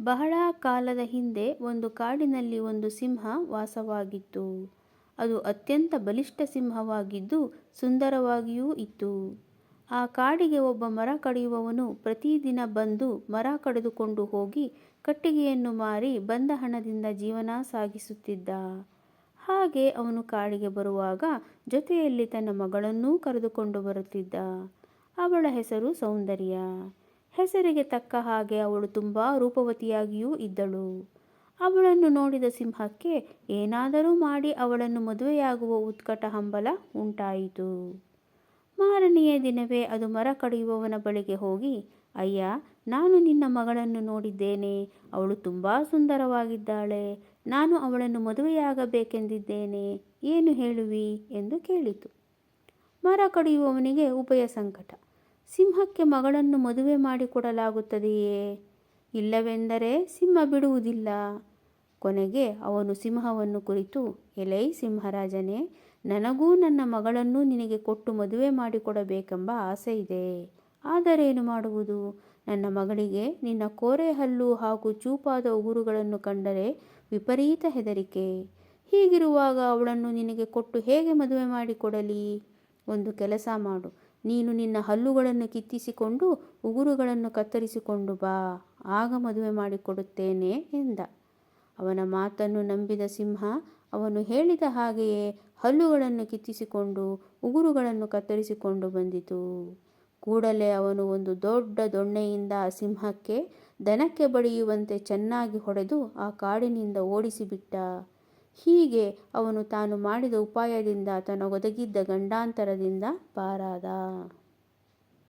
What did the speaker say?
ಬಹಳ ಕಾಲದ ಹಿಂದೆ ಒಂದು ಕಾಡಿನಲ್ಲಿ ಒಂದು ಸಿಂಹ ವಾಸವಾಗಿತ್ತು. ಅದು ಅತ್ಯಂತ ಬಲಿಷ್ಠ ಸಿಂಹವಾಗಿದ್ದು ಸುಂದರವಾಗಿಯೂ ಇತ್ತು. ಆ ಕಾಡಿಗೆ ಒಬ್ಬ ಮರ ಕಡಿಯುವವನು ಪ್ರತಿದಿನ ಬಂದು ಮರ ಕಡಿದುಕೊಂಡು ಹೋಗಿ ಕಟ್ಟಿಗೆಯನ್ನು ಮಾರಿ ಬಂದ ಹಣದಿಂದ ಜೀವನ ಸಾಗಿಸುತ್ತಿದ್ದ. ಹಾಗೆ ಅವನು ಕಾಡಿಗೆ ಬರುವಾಗ ಜೊತೆಯಲ್ಲಿ ತನ್ನ ಮಗಳನ್ನೂ ಕರೆದುಕೊಂಡು ಬರುತ್ತಿದ್ದ. ಅವಳ ಹೆಸರು ಸೌಂದರ್ಯ. ಹೆಸರಿಗೆ ತಕ್ಕ ಹಾಗೆ ಅವಳು ತುಂಬ ರೂಪವತಿಯಾಗಿಯೂ ಇದ್ದಳು. ಅವಳನ್ನು ನೋಡಿದ ಸಿಂಹಕ್ಕೆ ಏನಾದರೂ ಮಾಡಿ ಅವಳನ್ನು ಮದುವೆಯಾಗುವ ಉತ್ಕಟ ಹಂಬಲ ಉಂಟಾಯಿತು. ಮಾರನೆಯ ದಿನವೇ ಅದು ಮರ ಕಡಿಯುವವನ ಬಳಿಗೆ ಹೋಗಿ, ಅಯ್ಯ, ನಾನು ನಿನ್ನ ಮಗಳನ್ನು ನೋಡಿದ್ದೇನೆ. ಅವಳು ತುಂಬ ಸುಂದರವಾಗಿದ್ದಾಳೆ. ನಾನು ಅವಳನ್ನು ಮದುವೆಯಾಗಬೇಕೆಂದಿದ್ದೇನೆ. ಏನು ಹೇಳುವಿ ಎಂದು ಕೇಳಿತು. ಮರ ಕಡಿಯುವವನಿಗೆ ಉಭಯ ಸಂಕಟ. ಸಿಂಹಕ್ಕೆ ಮಗಳನ್ನು ಮದುವೆ ಮಾಡಿಕೊಡಲಾಗುತ್ತದೆಯೇ? ಇಲ್ಲವೆಂದರೆ ಸಿಂಹ ಬಿಡುವುದಿಲ್ಲ. ಕೊನೆಗೆ ಅವನು ಸಿಂಹವನ್ನು ಕುರಿತು, ಎಲೈ ಸಿಂಹರಾಜನೇ, ನನಗೂ ನನ್ನ ಮಗಳನ್ನು ನಿನಗೆ ಕೊಟ್ಟು ಮದುವೆ ಮಾಡಿಕೊಡಬೇಕೆಂಬ ಆಸೆ ಇದೆ ಆದರೇನು ಮಾಡುವುದು? ನನ್ನ ಮಗಳಿಗೆ ನಿನ್ನ ಕೋರೆ ಹಲ್ಲು ಹಾಗೂ ಚೂಪಾದ ಉಗುರುಗಳನ್ನು ಕಂಡರೆ ವಿಪರೀತ ಹೆದರಿಕೆ. ಹೀಗಿರುವಾಗ ಅವಳನ್ನು ನಿನಗೆ ಕೊಟ್ಟು ಹೇಗೆ ಮದುವೆ ಮಾಡಿಕೊಡಲಿ? ಒಂದು ಕೆಲಸ ಮಾಡು. ನೀನು ನಿನ್ನ ಹಲ್ಲುಗಳನ್ನು ಕಿತ್ತಿಸಿಕೊಂಡು ಉಗುರುಗಳನ್ನು ಕತ್ತರಿಸಿಕೊಂಡು ಬಾ. ಆಗ ಮದುವೆ ಮಾಡಿಕೊಡುತ್ತೇನೆ ಎಂದ. ಅವನ ಮಾತನ್ನು ನಂಬಿದ ಸಿಂಹ ಅವನು ಹೇಳಿದ ಹಾಗೆಯೇ ಹಲ್ಲುಗಳನ್ನು ಕಿತ್ತಿಸಿಕೊಂಡು ಉಗುರುಗಳನ್ನು ಕತ್ತರಿಸಿಕೊಂಡು ಬಂದಿತು. ಕೂಡಲೇ ಅವನು ಒಂದು ದೊಡ್ಡ ದೊಣ್ಣೆಯಿಂದ ಆ ಸಿಂಹಕ್ಕೆ ದನಕ್ಕೆ ಬಡಿಯುವಂತೆ ಚೆನ್ನಾಗಿ ಹೊಡೆದು ಆ ಕಾಡಿನಿಂದ ಓಡಿಸಿಬಿಟ್ಟ. ಹೀಗೆ ಅವನು ತಾನು ಮಾಡಿದ ಉಪಾಯದಿಂದ ತನ್ನ ಒದಗಿದ್ದ ಗಂಡಾಂತರದಿಂದ ಪಾರಾದ.